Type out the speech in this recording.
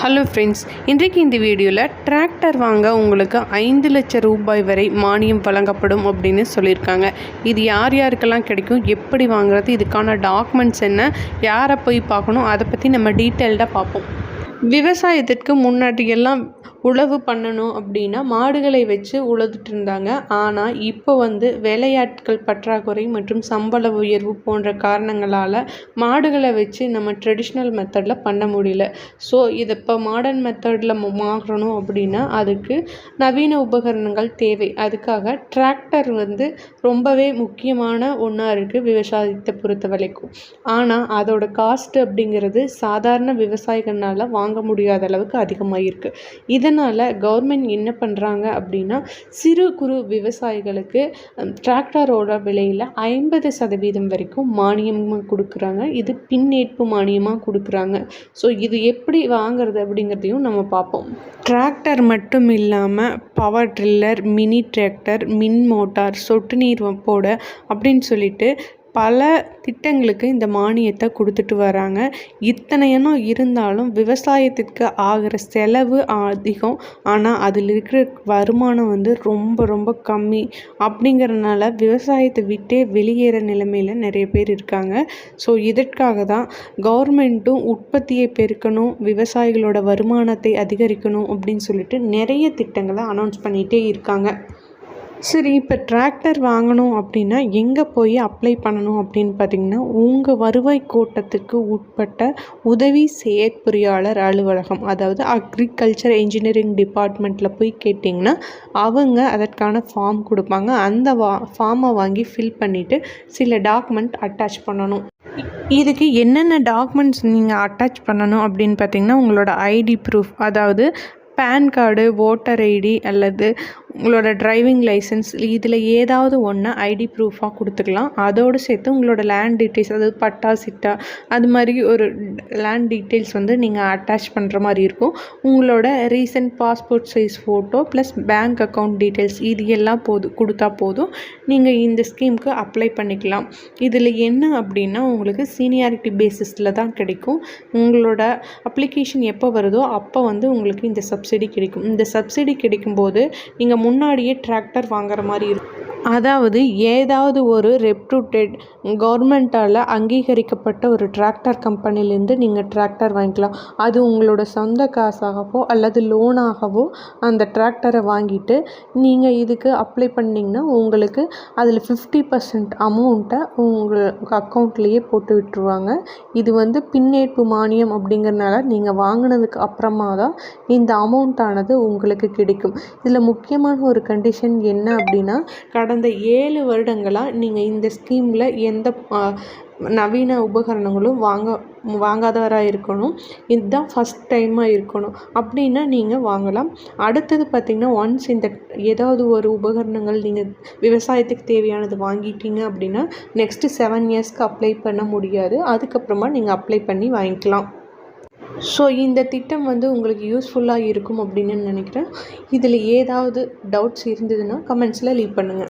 Hello friends இன்றைக்கு இந்த வீடியோவில் டிராக்டர் வாங்க உங்களுக்கு ஐந்து லட்சம் ரூபாய் வரை மானியம் வழங்கப்படும் அப்படின்னு சொல்லியிருக்காங்க. இது யார் யாருக்கெல்லாம் கிடைக்கும் எப்படி வாங்குறது இதுக்கான டாக்குமெண்ட்ஸ் என்ன யாரை போய் பார்க்கணும் அதை பற்றி நம்ம டீட்டெயில்டாக பார்ப்போம். விவசாயத்திற்கு முன்னாடி எல்லாம் உழவு பண்ணணும் அப்படின்னா மாடுகளை வச்சு உழுதுட்டு இருந்தாங்க. ஆனால் இப்போ வந்து வேலையாட்கள் பற்றாக்குறை மற்றும் சம்பள உயர்வு போன்ற காரணங்களால் மாடுகளை வச்சு நம்ம ட்ரெடிஷ்னல் மெத்தடில் பண்ண முடியல. ஸோ இதை இப்போ மாடர்ன் மெத்தடில் மாறணும் அப்படின்னா அதுக்கு நவீன உபகரணங்கள் தேவை. அதுக்காக டிராக்டர் வந்து ரொம்பவே முக்கியமான ஒன்றா இருக்குது விவசாயத்தை பொறுத்த வரைக்கும். ஆனால் அதோட காஸ்ட் அப்படிங்கிறது சாதாரண விவசாயிகளால் வாங்க முடியாத அளவுக்கு அதிகமாக இருக்குது இதனால் கவர்மெண்ட் என்ன பண்ணுறாங்க அப்படின்னா சிறு குறு விவசாயிகளுக்கு டிராக்டரோட விலையில் ஐம்பது சதவீதம் வரைக்கும் மானியமாக கொடுக்குறாங்க. இது பின்னேற்பு மானியமாக கொடுக்குறாங்க. ஸோ இது எப்படி வாங்குறது அப்படிங்கிறதையும் நம்ம பார்ப்போம். டிராக்டர் மட்டும் இல்லாமல் பவர் ட்ரில்லர் மினி டிராக்டர் மின் மோட்டார் சொட்டு நீர் போட அப்படின்னு சொல்லிட்டு பல திட்டங்களுக்கு இந்த மானியத்தை கொடுத்துட்டு வராங்க. இத்தனையனும் இருந்தாலும் விவசாயத்திற்கு ஆகிற செலவு அதிகம். ஆனால் அதில் இருக்கிற வருமானம் வந்து ரொம்ப ரொம்ப கம்மி. அப்படிங்கிறனால விவசாயத்தை விட்டே வெளியேற நிலைமையில் நிறைய பேர் இருக்காங்க. ஸோ இதற்காக தான் கவர்மெண்ட்டும் உற்பத்தியை பெருக்கணும் விவசாயிகளோட வருமானத்தை அதிகரிக்கணும் அப்படின்னு சொல்லிட்டு நிறைய திட்டங்களை அனௌன்ஸ் பண்ணிகிட்டே இருக்காங்க. சரி இப்போ டிராக்டர் வாங்கணும் அப்படின்னா எங்கே போய் அப்ளை பண்ணணும் அப்படின்னு பார்த்தீங்கன்னா உங்கள் வருவாய் கோட்டத்துக்கு உட்பட்ட உதவி செயற்பொறியாளர் அலுவலகம் அதாவது அக்ரிகல்ச்சர் இன்ஜினியரிங் டிபார்ட்மெண்ட்டில் போய் கேட்டிங்கன்னா அவங்க அதற்கான ஃபார்ம் கொடுப்பாங்க. அந்த வா ஃபார்மை வாங்கி ஃபில் பண்ணிவிட்டு சில டாக்குமெண்ட் அட்டாச் பண்ணணும். இதுக்கு என்னென்ன டாக்குமெண்ட்ஸ் நீங்கள் அட்டாச் பண்ணணும் அப்படின்னு பார்த்தீங்கன்னா உங்களோட ஐடி ப்ரூஃப் அதாவது பேன் கார்டு ஓட்டர் ஐடி அல்லது உங்களோட டிரைவிங் லைசன்ஸ் இதில் ஏதாவது ஒன்று ஐடி ப்ரூஃபாக கொடுத்துக்கலாம். அதோடு சேர்த்து உங்களோட லேண்ட் டீட்டெயில்ஸ் அதாவது பட்டா சிட்டா அது மாதிரி ஒரு லேண்ட் டீட்டெயில்ஸ் வந்து நீங்கள் அட்டாச் பண்ணுற மாதிரி இருக்கும். உங்களோட recent passport size photo plus bank account details இது எல்லாம் போதும் கொடுத்தா போதும். நீங்கள் இந்த ஸ்கீமுக்கு அப்ளை பண்ணிக்கலாம். இதில் என்ன அப்படின்னா உங்களுக்கு சீனியாரிட்டி பேசிஸில் தான் கிடைக்கும். உங்களோட அப்ளிகேஷன் எப்போ வருதோ அப்போ வந்து உங்களுக்கு இந்த சப்சிடி கிடைக்கும். இந்த சப்சிடி கிடைக்கும்போது நீங்கள் முன்னாடியே டிராக்டர் வாங்குற மாதிரி இருக்கும். அதாவது ஏதாவது ஒரு ரெப்ரூட்டட் கவர்மெண்ட்டால் அங்கீகரிக்கப்பட்ட ஒரு டிராக்டர் கம்பெனிலேருந்து நீங்கள் டிராக்டர் வாங்கிக்கலாம். அது உங்களோட சொந்த காசாகவோ அல்லது லோனாகவோ அந்த டிராக்டரை வாங்கிட்டு நீங்கள் இதுக்கு அப்ளை பண்ணிங்கன்னா உங்களுக்கு அதில் ஃபிஃப்டி பர்சன்ட் அமௌண்ட்டை உங்கள் அக்கௌண்ட்லேயே போட்டு விட்டுருவாங்க. இது வந்து பின்னேற்பு மானியம் அப்படிங்கிறனால நீங்கள் வாங்கினதுக்கு அப்புறமா தான் இந்த அமௌண்ட்டானது உங்களுக்கு கிடைக்கும். இதில் முக்கியமான ஒரு கண்டிஷன் என்ன அப்படின்னா கடந்த ஏழு வருடங்களாக நீங்கள் இந்த ஸ்கீமில் எந்த நவீன உபகரணங்களும் வாங்க வாங்காதவராக இருக்கணும். இதுதான் ஃபஸ்ட் டைமாக இருக்கணும். அப்படின்னா நீங்கள் வாங்கலாம். அடுத்தது பார்த்திங்கன்னா ஒன்ஸ் இந்த ஏதாவது ஒரு உபகரணங்கள் நீங்கள் விவசாயத்துக்கு தேவையானது வாங்கிட்டீங்க அப்படின்னா நெக்ஸ்ட்டு செவன் இயர்ஸ்க்கு அப்ளை பண்ண முடியாது. அதுக்கப்புறமா நீங்கள் அப்ளை பண்ணி வாங்கிக்கலாம். ஸோ இந்த திட்டம் வந்து உங்களுக்கு யூஸ்ஃபுல்லாக இருக்கும் அப்படின்னு நினைக்கிறேன். இதில் ஏதாவது டவுட்ஸ் இருந்ததுன்னா கமெண்ட்ஸில் லீவ் பண்ணுங்கள்